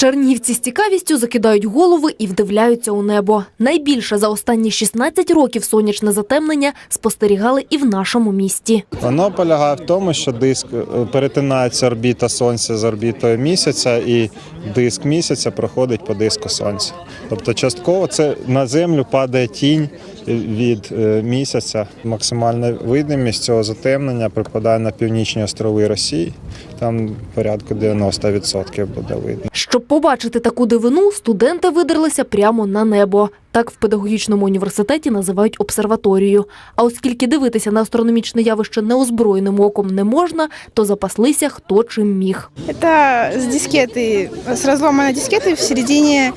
Чернігівці з цікавістю закидають голови і вдивляються у небо. Найбільше за останні 16 років сонячне затемнення спостерігали і в нашому місті. Воно полягає в тому, що диск е, перетинається орбіта Сонця з орбітою місяця, і диск місяця проходить по диску Сонця. Тобто, частково це на землю падає тінь від е, місяця. Максимальна видимість цього затемнення припадає на північні острови Росії Там порядку 90% буде видно. Щоб побачити таку дивину, студенти видерлися прямо на небо. Так в педагогічному університеті називають обсерваторію. А оскільки дивитися на астрономічне явище неозброєним оком не можна, то запаслися хто чим міг. Это с дискеты, с разломанной дискеты в середине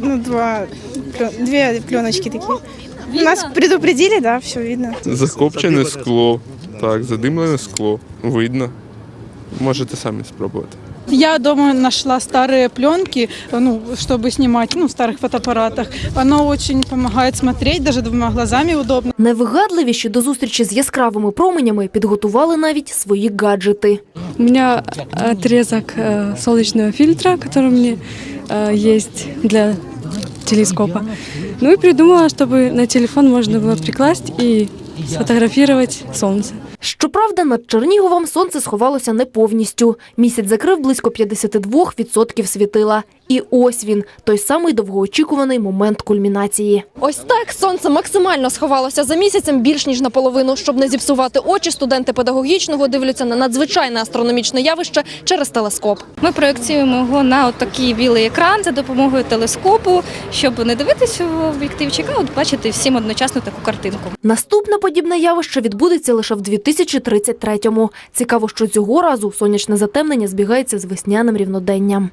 ну, два, плё- две пленочки такие. Нас предупредили, да, все видно. Закопчене скло. Так, задимлене скло. Видно. Можете самі спробувати. Я дома нашла старые пленки, ну, чтобы снимать, ну, в старых фотоаппаратах. Оно очень помогает смотреть, даже двумя глазами удобно. Найвигадливіші до зустрічі з яскравими променями підготували навіть свої гаджети. У меня отрезок э, солнечного фильтра, который у меня э, есть для телескопа. Ну и придумала, чтобы на телефон можно было прикласть и сфотографировать солнце. Щоправда, над Черніговом сонце сховалося не повністю. Місяць закрив близько 52% світила. І ось він, той самий довгоочікуваний момент кульмінації. Ось так сонце максимально сховалося за місяцем більш ніж наполовину. Щоб не зіпсувати очі, студенти педагогічного дивляться на надзвичайне астрономічне явище через телескоп. Ми проєкціюємо його на от такий білий екран за допомогою телескопу, щоб не дивитися в об'єктивчик, а от бачити всім одночасно таку картинку. Наступне подібне явище відбудеться лише в 2033-му. Цікаво, що цього разу сонячне затемнення збігається з весняним рівноденням.